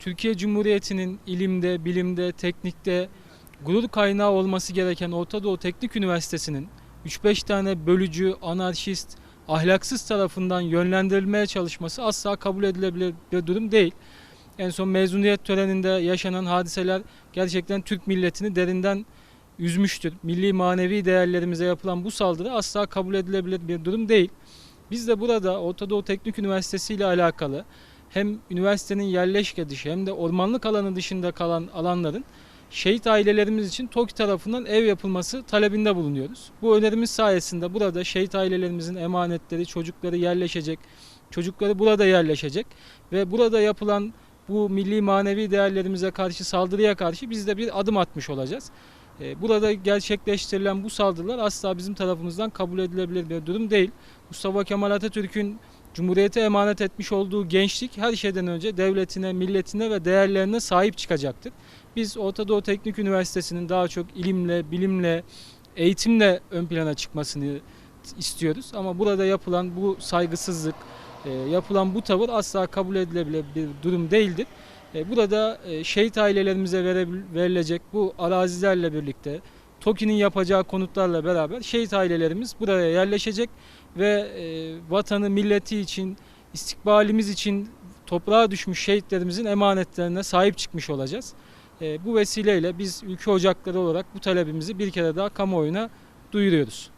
Türkiye Cumhuriyeti'nin ilimde, bilimde, teknikte gurur kaynağı olması gereken Orta Doğu Teknik Üniversitesi'nin 3-5 tane bölücü, anarşist, ahlaksız tarafından yönlendirilmeye çalışması asla kabul edilebilir bir durum değil. En son mezuniyet töreninde yaşanan hadiseler gerçekten Türk milletini derinden üzmüştür. Milli manevi değerlerimize yapılan bu saldırı asla kabul edilebilir bir durum değil. Biz de burada Orta Doğu Teknik Üniversitesi ile alakalı hem üniversitenin yerleşke dışı hem de ormanlık alanı dışında kalan alanların şehit ailelerimiz için TOKİ tarafından ev yapılması talebinde bulunuyoruz. Bu önerimiz sayesinde burada şehit ailelerimizin emanetleri, çocukları yerleşecek, çocukları burada yerleşecek ve burada yapılan bu milli manevi değerlerimize karşı saldırıya karşı biz de bir adım atmış olacağız. Ee, Burada gerçekleştirilen bu saldırılar asla bizim tarafımızdan kabul edilebilir bir durum değil. Mustafa Kemal Atatürk'ün Cumhuriyete emanet etmiş olduğu gençlik her şeyden önce devletine, milletine ve değerlerine sahip çıkacaktır. Biz Orta Doğu Teknik Üniversitesi'nin daha çok ilimle, bilimle, eğitimle ön plana çıkmasını istiyoruz. Ama burada yapılan bu saygısızlık, e, yapılan bu tavır asla kabul edilebilir bir durum değildir. E, Burada e, şehit ailelerimize verilecek bu arazilerle birlikte TOKİ'nin yapacağı konutlarla beraber şehit ailelerimiz buraya yerleşecek ve e, vatanı, milleti için, istikbalimiz için toprağa düşmüş şehitlerimizin emanetlerine sahip çıkmış olacağız. Bu vesileyle biz ülke ocakları olarak bu talebimizi bir kere daha kamuoyuna duyuruyoruz.